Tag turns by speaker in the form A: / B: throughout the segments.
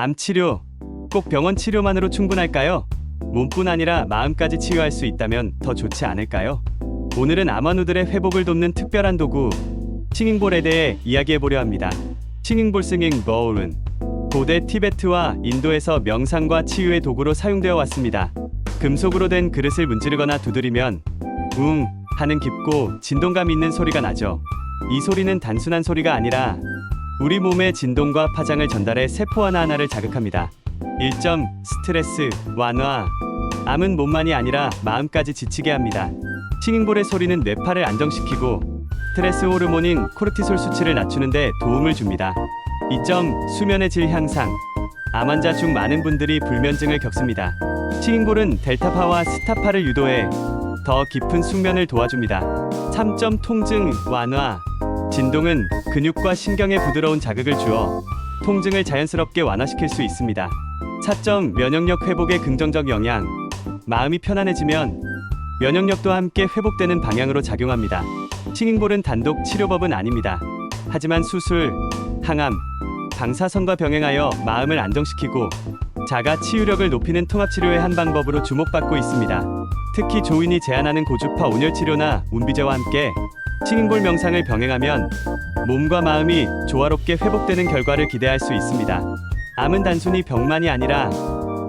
A: 암 치료 꼭 병원 치료만으로 충분할까요? 몸뿐 아니라 마음까지 치유할 수 있다면 더 좋지 않을까요? 오늘은 암환우들의 회복을 돕는 특별한 도구 칭잉볼에 대해 이야기해 보려 합니다. 칭잉볼 승잉 버울은 고대 티베트와 인도에서 명상과 치유의 도구로 사용되어 왔습니다. 금속으로 된 그릇을 문지르거나 두드리면 웅 하는 깊고 진동감 있는 소리가 나죠. 이 소리는 단순한 소리가 아니라 우리 몸의 진동과 파장을 전달해 세포 하나하나를 자극합니다. 1점 스트레스 완화 암은 몸만이 아니라 마음까지 지치게 합니다. 칭잉볼의 소리는 뇌파를 안정시키고 스트레스 호르몬인 코르티솔 수치를 낮추는 데 도움을 줍니다. 2점 수면의 질 향상 암 환자 중 많은 분들이 불면증을 겪습니다. 칭잉볼은 델타파와 스타파를 유도해 더 깊은 숙면을 도와줍니다. 3점 통증 완화 진동은 근육과 신경에 부드러운 자극을 주어 통증을 자연스럽게 완화시킬 수 있습니다. 4점 면역력 회복에 긍정적 영향 마음이 편안해지면 면역력도 함께 회복되는 방향으로 작용합니다. 칭잉볼은 단독 치료법은 아닙니다. 하지만 수술, 항암, 방사선과 병행하여 마음을 안정시키고 자가 치유력을 높이는 통합치료의 한 방법으로 주목받고 있습니다. 특히 조인이 제안하는 고주파 온열 치료나 운비제와 함께 칭잉볼 명상을 병행하면 몸과 마음이 조화롭게 회복되는 결과를 기대할 수 있습니다. 암은 단순히 병만이 아니라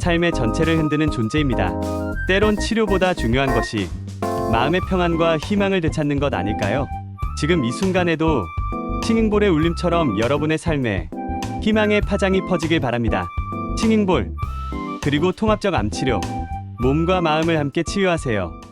A: 삶의 전체를 흔드는 존재입니다. 때론 치료보다 중요한 것이 마음의 평안과 희망을 되찾는 것 아닐까요? 지금 이 순간에도 칭잉볼의 울림처럼 여러분의 삶에 희망의 파장이 퍼지길 바랍니다. 칭잉볼 그리고 통합적 암치료 몸과 마음을 함께 치유하세요.